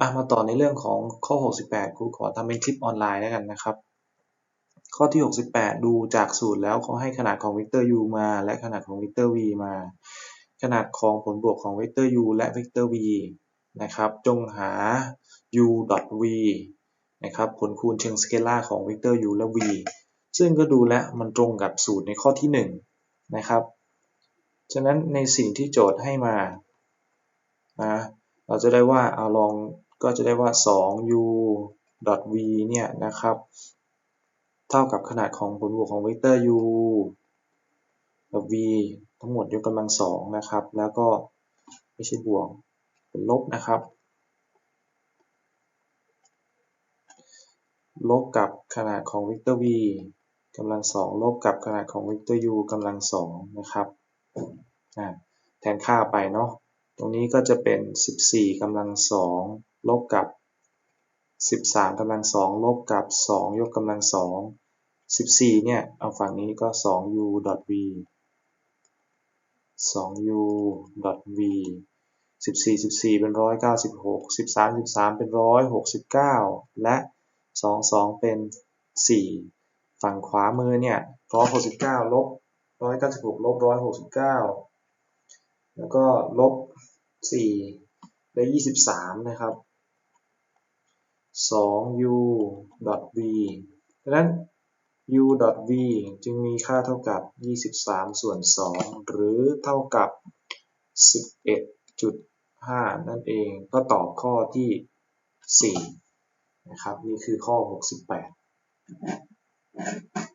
อะมาต่อในเรื่องของข้อ 68 ครูขอทำเป็นคลิปออนไลน์แล้วกันนะครับ ข้อที่ 68 ดูจากสูตรแล้วเขาให้ขนาดของเวกเตอร์ u มา และขนาดของเวกเตอร์ v มา ขนาดของผลบวกของเวกเตอร์ u และเวกเตอร์ v นะครับ จงหา u v นะครับผลคูณเชิงสเกลาร์ของเวกเตอร์ u และ v ซึ่งก็ดูแล้วมันตรงกับสูตรในข้อที่ 1 นะครับ ฉะนั้นในสิ่งที่โจทย์ให้มานะเราจะได้ว่าเอาลอง ก็จะได้ว่า 2u v เนี่ยนะครับ เท่ากับขนาดของผลบวกของเวกเตอร์ u กับ v ทั้งหมดยกกำลังสองนะครับ แล้วก็ไม่ใช่บวกเป็นลบนะครับ ลบกับขนาดของเวกเตอร์ v กำลังสองลบกับขนาดของเวกเตอร์ u กำลังสองนะครับแทนค่าไปเนาะตรงนี้ก็จะเป็น 14กำลังสอง ลบกับ 13กำลังสองลบกับ 2 ยกกำลังสอง14 เนี่ย เอาฝั่งนี้ก็ 2u v 2u v 14 14 เป็น 196 13 13 เป็น 169 และ 2 2 เป็น 4 ฝั่งขวามือเนี่ย169 ลบ 196 ลบ 169 แล้วก็ลบ 4 ได้ 23 นะครับ 2u v ดังนั้น u v จึงมีค่าเท่ากับ 23 ส่วน 2 หรือเท่ากับ 11.5 นั่นเอง ก็ตอบข้อที่ 4 นะครับ นี่คือข้อ 68